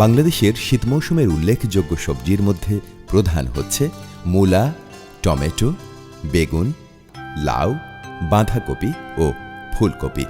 বাংলাদেশের শীত মৌসুমের উল্লেখযোগ্য সবজির মধ্যে প্রধান হচ্ছে মূলা, টমেটো, বেগুন, লাউ, বাঁধাকপি ও ফুলকপি।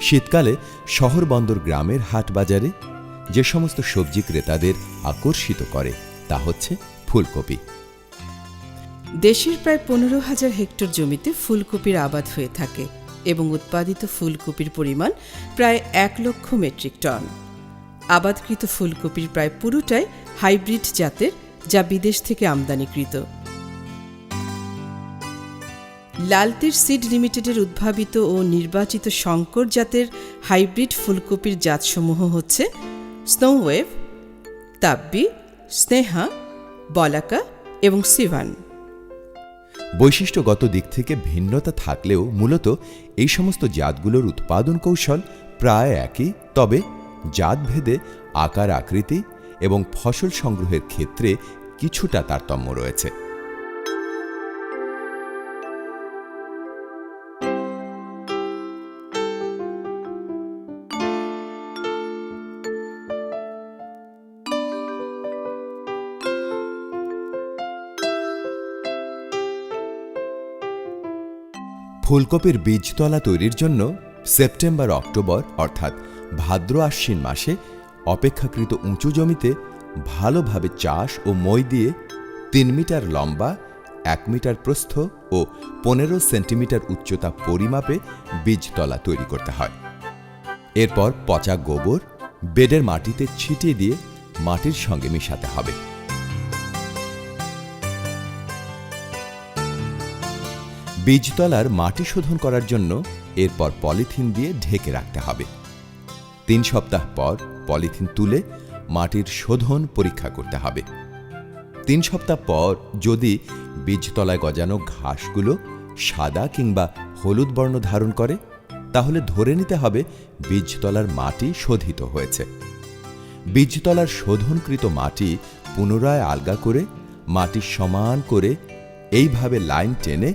শীতকালে শহর বন্দর গ্রামের হাট বাজারে যে সমস্ত সবজি ক্রেতাদের আকর্ষিত করে, তা হচ্ছে ফুলকপি। দেশের প্রায় পনেরো হাজার হেক্টর জমিতে ফুলকপির আবাদ হয়ে থাকে। এবং উৎপাদিত ফুলকপির পরিমাণ প্রায় এক লক্ষ মেট্রিক টন। আবাদকৃত ফুলকপির প্রায় পুরোটাই হাইব্রিড জাতের, যা বিদেশ থেকে আমদানিকৃত। লালতির সিড লিমিটেডের উদ্ভাবিত ও নির্বাচিত শঙ্কর জাতের হাইব্রিড ফুলকপির জাতসমূহ হচ্ছে স্নোওয়েভ, তাব্বি, স্নেহা, বলাকা এবং সিভান। বৈশিষ্ট্যগত দিক থেকে ভিন্নতা থাকলেও মূলত এই সমস্ত জাতগুলোর উৎপাদন কৌশল প্রায় একই, তবে জাতভেদে, আকার আকৃতি এবং ফসল সংগ্রহের ক্ষেত্রে কিছুটা তারতম্য রয়েছে। ফুলকপির বীজতলা তৈরির জন্য সেপ্টেম্বর, অক্টোবর, অর্থাৎ ভাদ্র আশ্বিন মাসে অপেক্ষাকৃত উঁচু জমিতে ভালোভাবে চাষ ও মই দিয়ে তিন মিটার লম্বা, এক মিটার প্রস্থ ও পনেরো সেন্টিমিটার উচ্চতা পরিমাপে বীজতলা তৈরি করতে হয়। এরপর পচা গোবর, বেডের মাটিতে ছিটিয়ে দিয়ে মাটির সঙ্গে মিশাতে হবে। বীজতলার মাটি শোধন করার জন্য এরপর পলিথিন দিয়ে ঢেকে রাখতে হবে। তিন সপ্তাহ পর পলিথিন তুলে মাটির শোধন পরীক্ষা করতে হবে। তিন সপ্তাহ পর যদি বীজতলায় গজানো ঘাসগুলো সাদা কিংবা হলুদ বর্ণ ধারণ করে, তাহলে ধরে নিতে হবে বীজতলার মাটি শোধিত হয়েছে। বীজতলার শোধনকৃত মাটি পুনরায় আলগা করে, মাটি সমান করে এইভাবে লাইন টেনে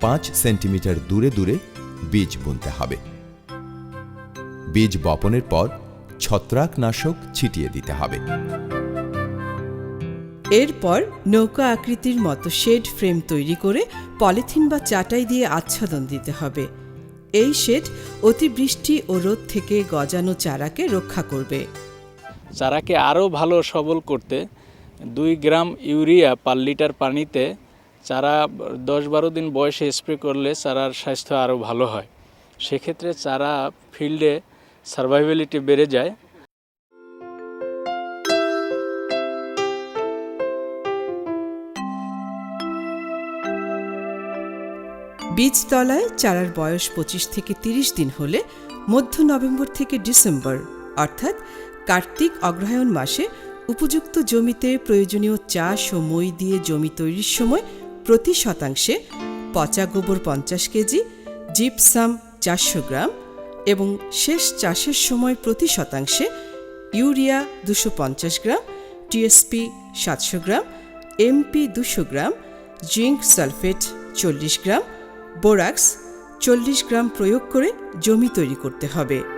পাঁচ সেন্টিমিটার দূরে দূরে বীজ বুনতে হবে। বীজ বপনের পর ছত্রাকনাশক ছিটিয়ে দিতে হবে। এরপর নৌকা আকৃতির মতো শেড ফ্রেম তৈরি করে পলিথিন বা চাটাই দিয়ে আচ্ছাদন দিতে হবে। এই শেড অতিবৃষ্টি ও রোদ থেকে গজানো চারাকে রক্ষা করবে। চারাকে আরও ভালো সবল করতে দুই গ্রাম ইউরিয়া পার লিটার পানিতে চারা দশ বারো দিন বয়সে স্প্রে করলে চারার স্বাস্থ্য আরও ভালো হয়। সেক্ষেত্রে চারা ফিল্ডে সার্ভাইভেলিটি বেড়ে যায়। বীজতলায় চারার বয়স পঁচিশ থেকে তিরিশ দিন হলে মধ্য নভেম্বর থেকে ডিসেম্বর, অর্থাৎ কার্তিক অগ্রহায়ণ মাসে উপযুক্ত জমিতে প্রয়োজনীয় চাষ ও মই দিয়ে জমি তৈরির সময় প্রতি শতাংশে পচা গোবর পঞ্চাশ কেজি জিপসাম চারশো গ্রাম এবং শেষ চাষের সময় প্রতি শতাংশে ইউরিয়া দুশো পঞ্চাশ গ্রাম টিএসপি সাতশো গ্রাম এমপি দুশো গ্রাম, জিঙ্ক সালফেট চল্লিশ গ্রাম, বোরাক্স চল্লিশ গ্রাম প্রয়োগ করে জমি তৈরি করতে হবে।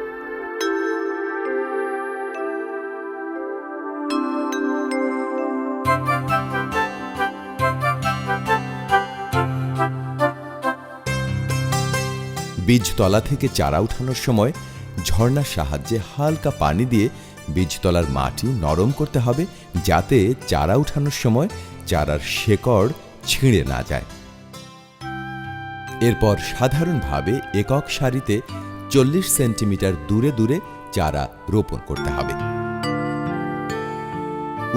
বীজতলা থেকে চারা উঠানোর সময় ঝর্ণার সাহায্যে হালকা পানি দিয়ে বীজতলার মাটি নরম করতে হবে যাতে চারা উঠানোর সময় চারার শেকড় ছিঁড়ে না যায়। এরপর সাধারণভাবে একক সারিতে চল্লিশ সেন্টিমিটার দূরে দূরে চারা রোপণ করতে হবে।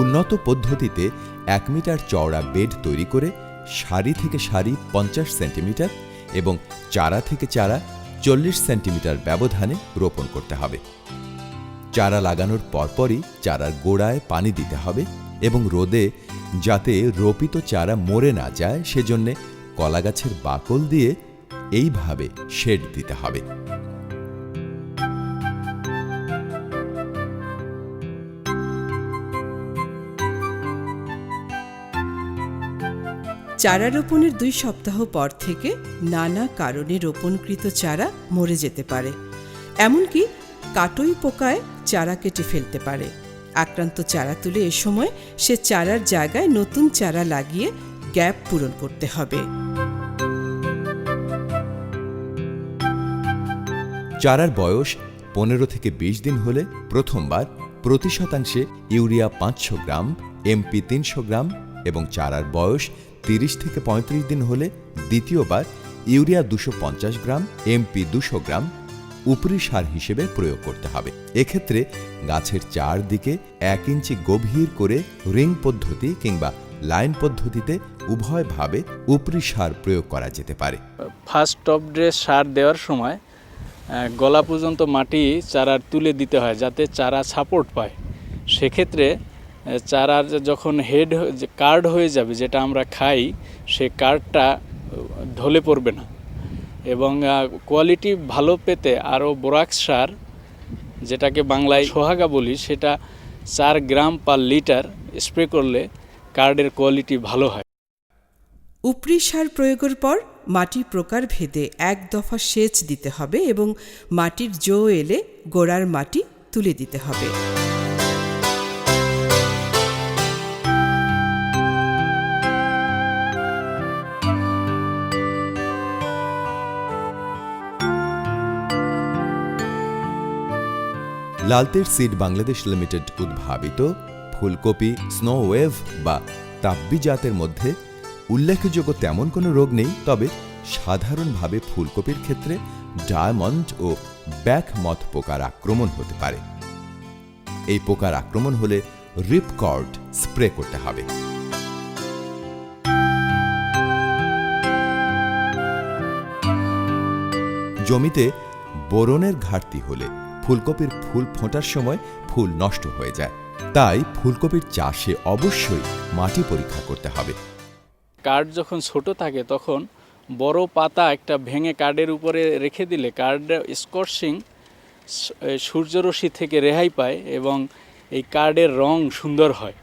উন্নত পদ্ধতিতে এক মিটার চওড়া বেড তৈরি করে সারি থেকে সারি পঞ্চাশ সেন্টিমিটার এবং চারা থেকে চারা চল্লিশ সেন্টিমিটার ব্যবধানে রোপণ করতে হবে। চারা লাগানোর পরপরই চারার গোড়ায় পানি দিতে হবে এবং রোদে যাতে রোপিত চারা মরে না যায়, সেজন্যে কলাগাছের বাকল দিয়ে এইভাবে শেড দিতে হবে। চারা রোপণের দুই সপ্তাহ পর থেকে নানা কারণে রোপণকৃত চারা মরে যেতে পারে। এমনকি কাটই পোকায় চারা কেটে ফেলতে পারে। আক্রান্ত চারা তুলে এ সময় সে চারার জায়গায় নতুন চারা লাগিয়ে গ্যাপ পূরণ করতে হবে। চারার বয়স পনেরো থেকে বিশ দিন হলে প্রথমবার প্রতি শতাংশে ইউরিয়া পাঁচশো গ্রাম, এমপি তিনশো গ্রাম এবং চারার বয়স তিরিশ থেকে পঁয়ত্রিশ দিন হলে দ্বিতীয়বার ইউরিয়া দুশো গ্রাম, এমপি দুশো গ্রাম উপরি সার হিসেবে প্রয়োগ করতে হবে। এক্ষেত্রে গাছের চারদিকে এক ইঞ্চি গভীর করে রিং পদ্ধতি কিংবা লাইন পদ্ধতিতে উভয়ভাবে উপরি সার প্রয়োগ করা যেতে পারে। ফার্স্ট টপ ড্রেস সার দেওয়ার সময় গলা পর্যন্ত মাটি চারার তুলে দিতে হয় যাতে চারা সাপোর্ট পায়। সেক্ষেত্রে চারার যখন হেড কার্ড হয়ে যাবে, যেটা আমরা খাই, সে কার্ডটা ঢলে পড়বে না। এবং কোয়ালিটি ভালো পেতে আরও বোরাক্স সার, যেটাকে বাংলায় সোহাগা বলি, সেটা চার গ্রাম পার লিটার স্প্রে করলে কার্ডের কোয়ালিটি ভালো হয়। উপরি সার প্রয়োগের পর মাটির প্রকার ভেদে এক দফা সেচ দিতে হবে এবং মাটির জো এলে গোড়ার মাটি তুলে দিতে হবে। লালতের সিড বাংলাদেশ লিমিটেড উদ্ভাবিত ফুলকপি স্নো ওয়েভ বা তাব্বি জাতের মধ্যে উল্লেখযোগ্য তেমন কোনো রোগ নেই, তবে সাধারণভাবে ফুলকপির ক্ষেত্রে ডায়মন্ড ও ব্যাক মথ পোকার আক্রমণ হতে পারে। এই পোকার আক্রমণ হলে রিপকর্ড স্প্রে করতে হবে। জমিতে বোরনের ঘাটতি হলে ফুলকপির ফুল ফোটার সময় ফুল নষ্ট হয়ে যায়। তাই ফুলকপির চাষে অবশ্যই মাটি পরীক্ষা করতে হবে। কার্ড যখন ছোট থাকে তখন বড় পাতা একটা ভেঙে কার্ডের উপরে রেখে দিলে কার্ড স্কর্শিং সূর্যরশ্মি থেকে রেহাই পায় এবং এই কার্ডের রং সুন্দর হয়।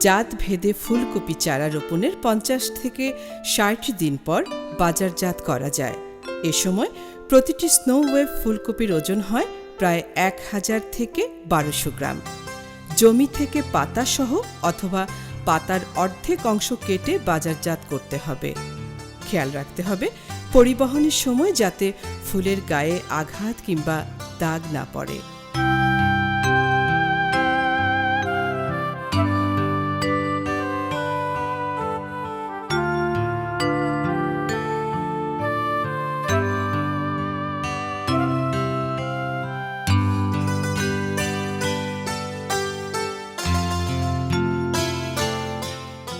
জাত ভেদে ফুলকপি চারা রোপণের পঞ্চাশ থেকে ষাট দিন পর বাজারজাত করা যায়। এ সময় প্রতিটি স্নো ওয়েভ ফুলকপির ওজন হয় প্রায় এক হাজার থেকে বারোশো গ্রাম। জমি থেকে পাতা সহ অথবা পাতার অর্ধেক অংশ কেটে বাজারজাত করতে হবে। খেয়াল রাখতে হবে, পরিবহনের সময় যাতে ফুলের গায়ে আঘাত কিংবা দাগ না পড়ে।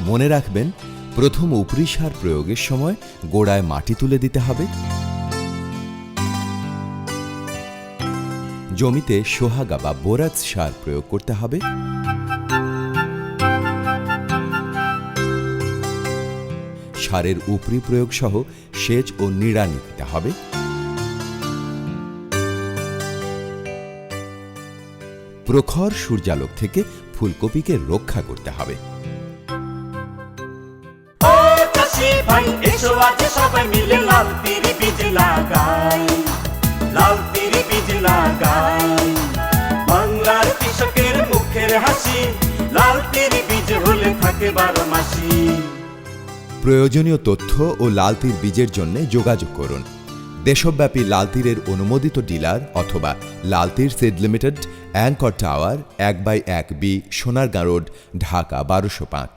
মনে রাখবেন, প্রথম উপরি সার প্রয়োগের সময় গোড়ায় মাটি তুলে দিতে হবে। জমিতে সোহাগা বা বোরাক্স সার প্রয়োগ করতে হবে। সারের উপরি প্রয়োগ সহ সেচ ও নিড়ানি দিতে হবে। প্রখর সূর্যালোক থেকে ফুলকপিকে রক্ষা করতে হবে। ভাই এসো আজ সবাই মিলে লাল তিরি বীজ লাগাই। লাল তিরি বীজ লাগাই। বাংলার কৃষকের মুখের হাসি, লাল তিরি বীজ হলে থাকে বারো মাসি প্রয়োজনীয় তথ্য ও লালতির বীজের জন্য যোগাযোগ করুন। দেশব্যাপী লালতিরের অনুমোদিত ডিলার অথবা Lal Teer seed limited, anchor tower, এক বাই এক বি, সোনারগাঁ রোড, ঢাকা, বারোশো পাঁচ।